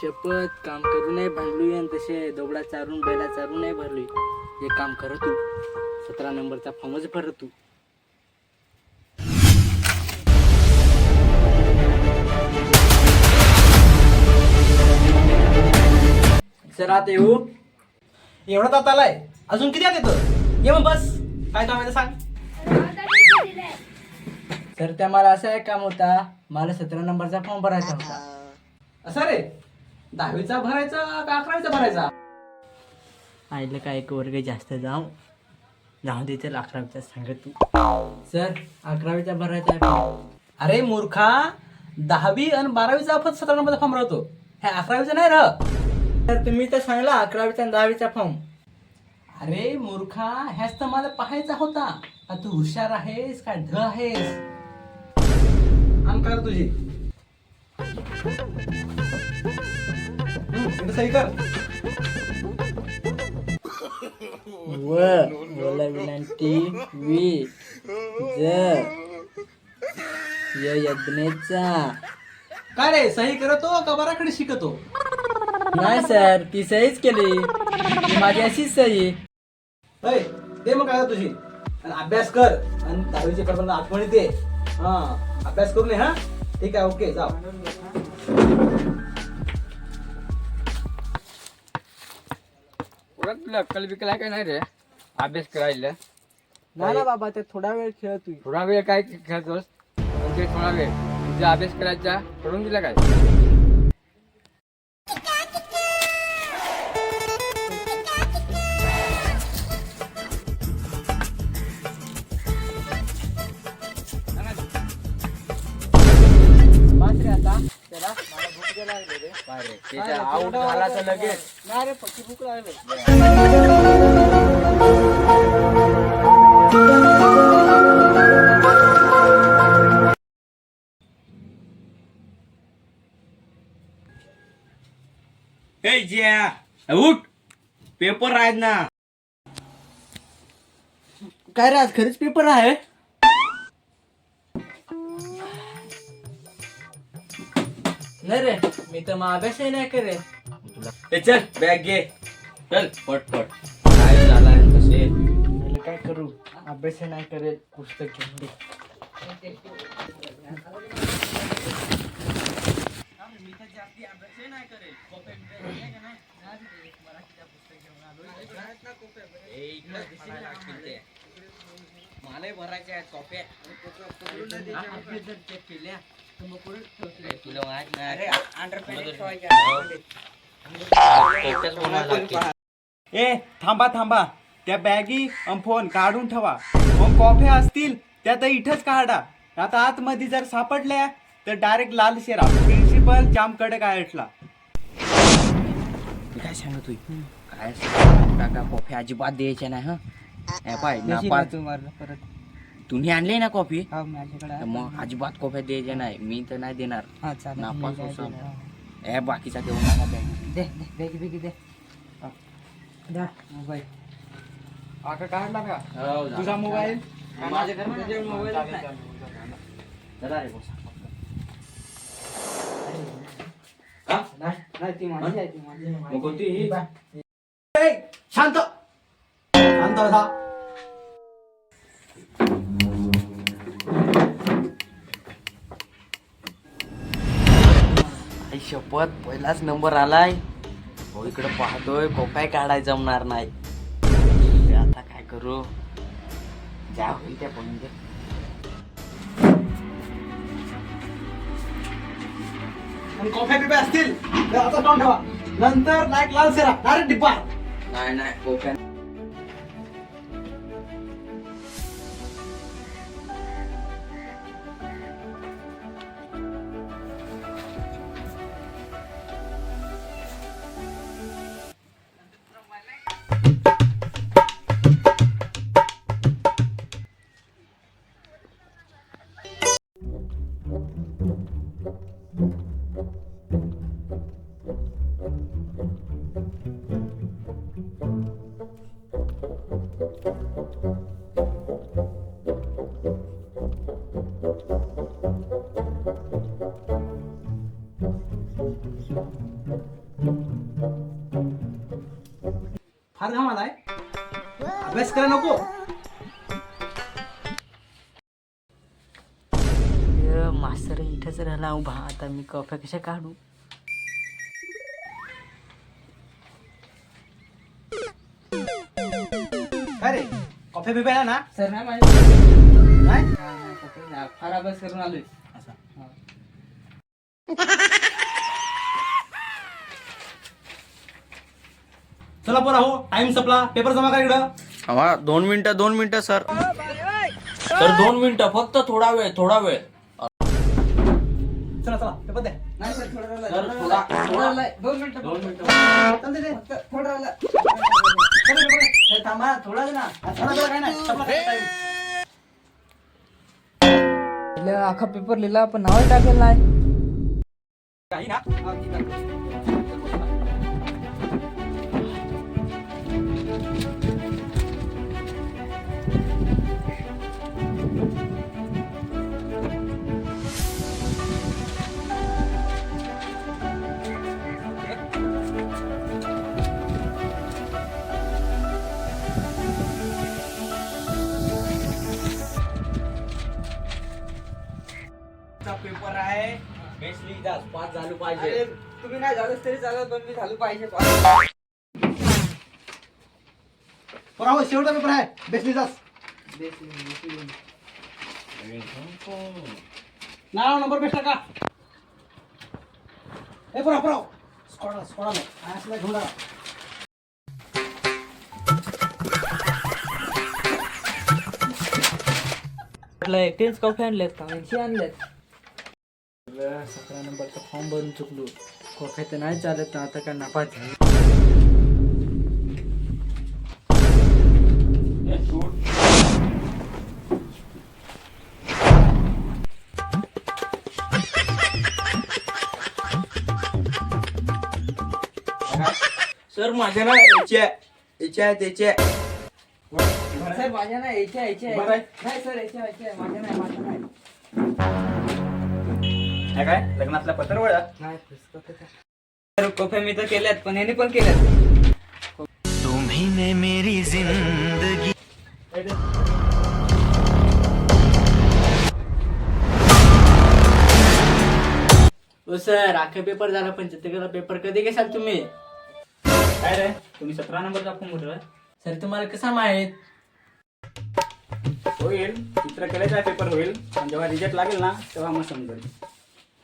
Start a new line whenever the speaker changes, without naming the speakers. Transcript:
शपथ काम करू नाही भांडलू आणि तसे दोबडा चारून बैला चारून नाही भरलोय. हे काम कर तू. सतरा नंबरचा फॉर्मच भर तू. सर आता येऊ?
एवढा तात आलाय. अजून किती आत येतं ये मग बस. काय काम आहे ते सांग.
सर त्या मला असा एक काम होता. मला सतरा नंबरचा फॉर्म भरायचा होता.
असं रे? दहावीचा भरायचा का अकरावीचा भरायचा?
आईला काय एक वर्ग जास्त जाऊ. जाऊ दे तर अकरावीचा सांग तू. सर अकरावीचा भरायचा आहे.
अरे मूर्खा दहावी आणि बारावीचा फक्त सतरा नंबरचा फॉर्म राहतो. हे अकरावीचा नाही राह.
सर तुम्ही तर सांगला अकरावीचा आणि दहावीचा फॉर्म.
अरे मूर्खा ह्याच तर मला पाहायचा होता. का तू हुशार आहेस का ढ आहेस? कर तुझी. इथं सही कर.
व मला विनंती वी ज य यज्ञेचा.
काय रे सही करतो का बराकडे शिकतो?
नाही सर ती सहीच केली. ती माझी अशीच सही.
होय दे मग काय तुझी. आणि अभ्यास कर. आणि दहावीचे पेपर आठवणी दे हा अभ्यास करून ये हा. ठीक आहे ओके जा
परत तुला अक्कल बिकल आहे का नाही रे? अभ्यास करायला.
नाही ना बाबा ते थोडा वेळ खेळ तू.
थोडा वेळ काय खेळतोस? म्हणजे थोडा वेळ. तुझा अभ्यास करायचा करून दिला काय? आऊट झाला तर लगेच
नाही रे भूक
उठ. पेपर आहेत ना.
काय रे आज खरीच पेपर आहे? नाही रे मी तर मग अभ्यासही नाही करे
ए चल बॅग घे चल पटपट काय झालाय कसे
मला काय करू अभ्यास नाही करेल पुस्तक घेऊन दे
मला भरायचे आहेत कॉप्या. तुला माहीत नाही
ए थांबा थांबा. त्या बॅगी अन फोन काढून ठेवा. मग कॉफे असतील त्या तर इथंच काढा. आता आतमध्ये जर सापडल्या तर डायरेक्ट लाल शेरा. प्रिन्सिपल जाम कडक इथला.
काय सांगतोय? काय काका कॉफी अजिबात द्यायच्या नाही हा. हे पाय
तुम्हाला परत.
तुम्ही आणले ना कॉफी?
हा माझ्याकडे
तर मग अजिबात कॉफी द्यायच्या नाही. मी तर नाही देणार.
हा चालेल.
नापास
मी.
हे. बाकीचा देऊ नका बॅग
दे दे बेगी बेगी दे मोबाईल.
आका काढला का?
हो,
तुझा मोबाईल?
मोबाईल दादा रे बस का
नाही नाही ती माझी आहे ती माझी आहे, माझी
मग कोणती? ही?
ए, शांत शांत बसा
आई शपथ पहिलाच नंबर आलाय. हो इकडे पाहतोय कोपाय काढाय जमणार नाही. आता काय करू? ज्या होईल त्या पण
कॉफी पिपे असतील तर आता तोंड ठेवा. नंतर लाईक लाल शेरा डायरेक्ट डिब्बा.
नाही नाही कोप्या
फार घामाला
आहे अभ्यास करा नको. इथंच राहिला उभा. आता मी कॉफी कशा काढू?
काय रे कॉफी ना?
सर नाही माझ्या फार अभ्यास करून आलोय.
असं. चला पोरा हो टाइम संपला. पेपर जमा करा इकडं.
हा दोन मिनिटं दोन मिनिटं सर. सर दोन मिनिटं फक्त थोडा वेळ थोडा वेळ.
चला चला पेपर द्या
नाही सर थोडं राहिलंय.
सर थोडा
थोडं राहिलंय. दोन मिनिटं
दोन मिनिटं
चालतंय ते.
फक्त थोडं राहिलंय.
चला, पेपर द्या. ए, थांबा थोडा ना चला चला काय नाही संपला time.
लिहिलं, अख्खा पेपर लिहिला पण नाव टाकेल नाही
काही ना
बेसली पास झालं पाहिजे.
तुम्ही नाही झालंच तरी चालत पण मी झालो पाहिजे.
हो शेवटचा पेपर आहे. बेसलीचाच नाव नंबर बेस्ट का? ए पोरा पोरा. स्कॉडा स्कॉडा असला घेऊन जा.
एकटेच कॉफी आणलेत का?
ऐंशी आणलेत
सतरा नंबरचा फॉर्म भरून चुकलो. कॉफी तर नाही चालत ना आता काय झाली.
सर माझ्या ना याच्या याच्या त्याच्या.
सर माझ्या नाही याच्या याच्या. नाही सर याच्या याच्या. माझ्या नाही माझ्या नाही.
हे काय? लग्नातला पत्रवळ
नाही पुस्तकं तर- कॉफी मी तर केल्यात पण यांनी पण केल्यात.
हो सर अख्खा पेपर झाला पण चित्रकला पेपर कधी घेसाल तुम्ही?
काय रे? तुम्ही सतरा नंबरचा फॉर्म भरलाय
सर तुम्हाला कसा माहीत?
होईल. चित्रकलेचा पेपर होईल. आणि जेव्हा रिजल्ट लागेल ना तेव्हा मग समजेल.